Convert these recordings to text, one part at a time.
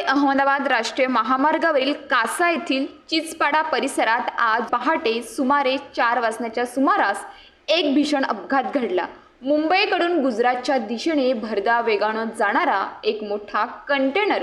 अहमदाबाद राष्ट्रीय महामार्गावरील कासा येथील चिचपाडा परिसरात आज पहाटे सुमारे चार वाजण्याच्या सुमारास एक भीषण अपघात घडला. मुंबईकडून गुजरातच्या दिशेने भरदा वेगानं जाणारा एक मोठा कंटेनर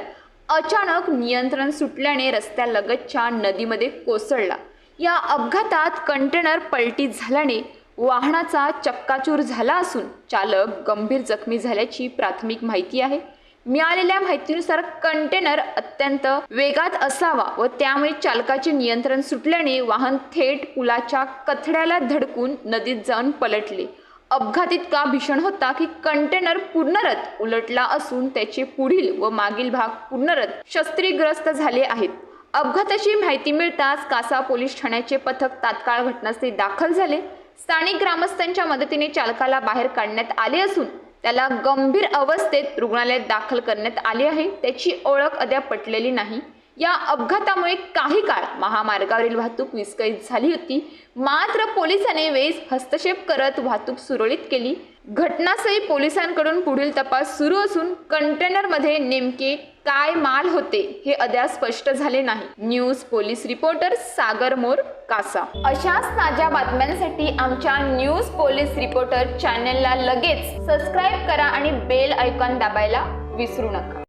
अचानक नियंत्रण सुटल्याने रस्त्यालगतच्या नदीमध्ये कोसळला. या अपघातात कंटेनर पलटी झाल्याने वाहनाचा चक्काचूर झाला असून चालक गंभीर जखमी झाल्याची प्राथमिक माहिती आहे. मिळालेल्या माहितीनुसार कंटेनर अत्यंत वेगात असावा व त्यामुळे चालकाचे नियंत्रण सुटल्याने वाहन थेट पुलाच्या कथड्याला धडकून नदीत जाऊन पलटले. अपघात इतका भीषण होता की कंटेनर पूर्णरत उलटला असून त्याचे पुढील व मागील भाग पूर्णरत शस्त्रीग्रस्त झाले आहेत. अपघाताची माहिती मिळताच कासा पोलीस ठाण्याचे पथक तात्काळ घटनास्थळी दाखल झाले. स्थानिक ग्रामस्थांच्या मदतीने चालकाला बाहेर काढण्यात आले असून त्याला गंभीर अवस्थेत रुग्णालयात दाखल करण्यात आले आहे. त्याची ओळख अद्याप पटलेली नाही. या अपघातामुळे काही काळ महामार्गावरील वाहतूक विस्कळीत झाली होती. मात्र पोलिसांनी वेळीच हस्तक्षेप करत वाहतूक सुरळीत केली. घटनास्थळी पोलिसांकडून पुढील तपास सुरू असून कंटेनरमध्ये नेमके काय माल होते हे अद्याप स्पष्ट झाले नाही. News police reporter Sagar More Kasa. अशाच ताज्या बातम्यांसाठी आमच्या न्यूज पोलीस रिपोर्टर चॅनलला लगेच सबस्क्राईब करा आणि बेल ऐकॉन दाबायला विसरू नका.